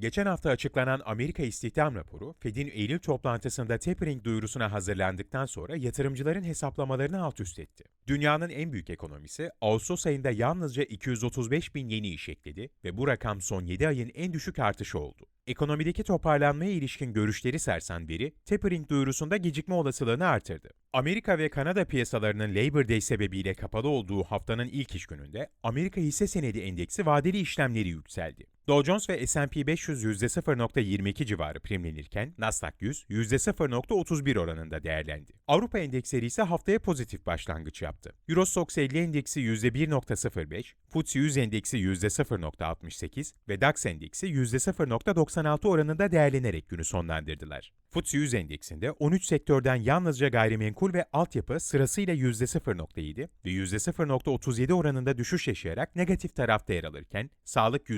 Geçen hafta açıklanan Amerika istihdam raporu, Fed'in Eylül toplantısında tapering duyurusuna hazırlandıktan sonra yatırımcıların hesaplamalarını alt üst etti. Dünyanın en büyük ekonomisi, Ağustos ayında yalnızca 235 bin yeni iş ekledi ve bu rakam son 7 ayın en düşük artışı oldu. Ekonomideki toparlanmaya ilişkin görüşleri sersen veri, tapering duyurusunda gecikme olasılığını artırdı. Amerika ve Kanada piyasalarının Labor Day sebebiyle kapalı olduğu haftanın ilk iş gününde Amerika hisse senedi endeksi vadeli işlemleri yükseldi. Dow Jones ve S&P 500 %0.22 civarı primlenirken Nasdaq 100 %0.31 oranında değerlendi. Avrupa endeksleri ise haftaya pozitif başlangıç yaptı. Eurostoxx 50 endeksi %1.05, FTSE 100 endeksi %0.68 ve DAX endeksi %0.96 oranında değerlenerek günü sonlandırdılar. FTSE 100 endeksinde 13 sektörden yalnızca gayrimenkul ve altyapı sırasıyla %0.7 ve %0.37 oranında düşüş yaşayarak negatif tarafta yer alırken, sağlık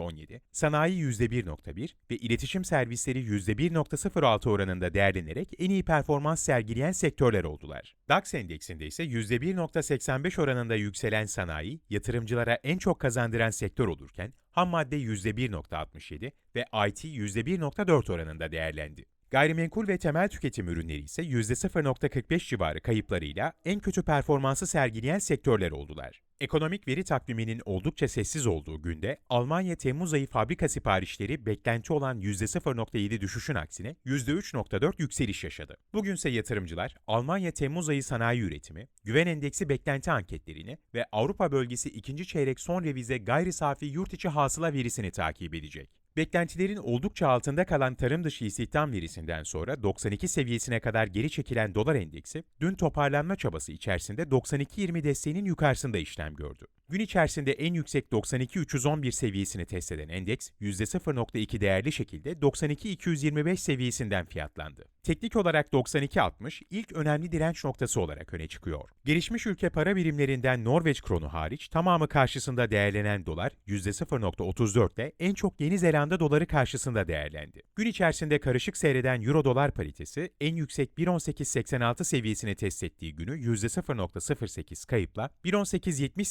%1.17, sanayi %1.1 ve iletişim servisleri %1.06 oranında değerlenerek en iyi performans sergileyen sektörler oldular. DAX endeksinde ise %1.85 oranında yükselen sanayi, yatırımcılara en çok kazandıran sektör olurken, ham madde %1.67 ve IT %1.4 oranında değerlendi. Gayrimenkul ve temel tüketim ürünleri ise %0.45 civarı kayıplarıyla en kötü performansı sergileyen sektörler oldular. Ekonomik veri takviminin oldukça sessiz olduğu günde Almanya Temmuz ayı fabrika siparişleri beklenti olan %0.7 düşüşün aksine %3.4 yükseliş yaşadı. Bugünse yatırımcılar Almanya Temmuz ayı sanayi üretimi, güven endeksi beklenti anketlerini ve Avrupa bölgesi ikinci çeyrek son revize gayri safi yurt içi hasıla verisini takip edecek. Beklentilerin oldukça altında kalan tarım dışı istihdam verisinden sonra 92 seviyesine kadar geri çekilen dolar endeksi, dün toparlanma çabası içerisinde 92.20 desteğinin yukarısında işlem gördü. Gün içerisinde en yüksek 92.311 seviyesini test eden endeks, %0.2 değerli şekilde 92.225 seviyesinden fiyatlandı. Teknik olarak 92.60 ilk önemli direnç noktası olarak öne çıkıyor. Gelişmiş ülke para birimlerinden Norveç kronu hariç tamamı karşısında değerlenen dolar %0.34 ile en çok Yeni Zelanda doları karşısında değerlendi. Gün içerisinde karışık seyreden euro dolar paritesi en yüksek 1.1886 seviyesini test ettiği günü %0.08 kayıpla 1.1870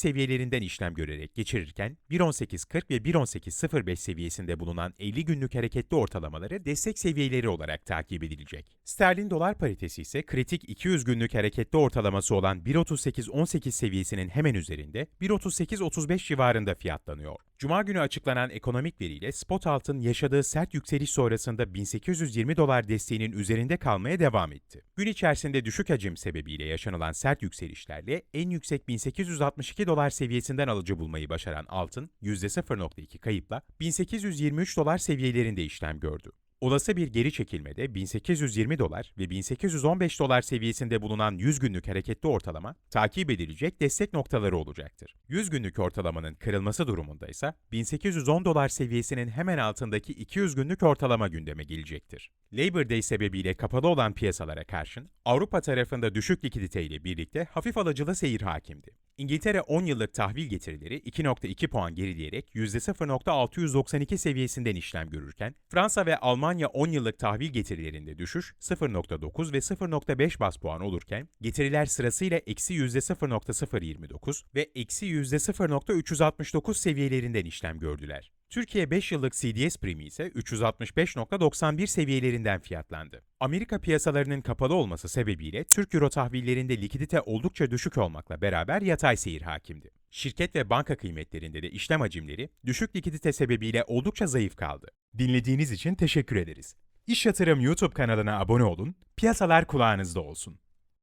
seviyelerinden işlem görerek geçirirken 1.1840 ve 1.1805 seviyesinde bulunan 50 günlük hareketli ortalamaları destek seviyeleri olarak takip edilecek. Sterlin dolar paritesi ise kritik 200 günlük hareketli ortalaması olan 1.3818 seviyesinin hemen üzerinde 1.3835 civarında fiyatlanıyor. Cuma günü açıklanan ekonomik veriyle spot altın yaşadığı sert yükseliş sonrasında 1820 dolar desteğinin üzerinde kalmaya devam etti. Gün içerisinde düşük hacim sebebiyle yaşanılan sert yükselişlerle en yüksek 1862 dolar seviyesinden alıcı bulmayı başaran altın %0.2 kayıpla 1823 dolar seviyelerinde işlem gördü. Olası bir geri çekilmede 1820 dolar ve 1815 dolar seviyesinde bulunan 100 günlük hareketli ortalama takip edilecek destek noktaları olacaktır. 100 günlük ortalamanın kırılması durumunda ise 1810 dolar seviyesinin hemen altındaki 200 günlük ortalama gündeme gelecektir. Labor Day sebebiyle kapalı olan piyasalara karşın Avrupa tarafında düşük likidite ile birlikte hafif alıcılı seyir hakimdi. İngiltere 10 yıllık tahvil getirileri 2.2 puan gerileyerek %0.692 seviyesinden işlem görürken, Fransa ve Almanya 10 yıllık tahvil getirilerinde düşüş 0.9 ve 0.5 bas puan olurken, getiriler sırasıyla eksi %0.029 ve eksi %0.369 seviyelerinden işlem gördüler. Türkiye 5 yıllık CDS primi ise 365.91 seviyelerinden fiyatlandı. Amerika piyasalarının kapalı olması sebebiyle Türk Euro tahvillerinde likidite oldukça düşük olmakla beraber yatay seyir hakimdi. Şirket ve banka kıymetlerinde de işlem hacimleri düşük likidite sebebiyle oldukça zayıf kaldı. Dinlediğiniz için teşekkür ederiz. İş Yatırım YouTube kanalına abone olun, piyasalar kulağınızda olsun.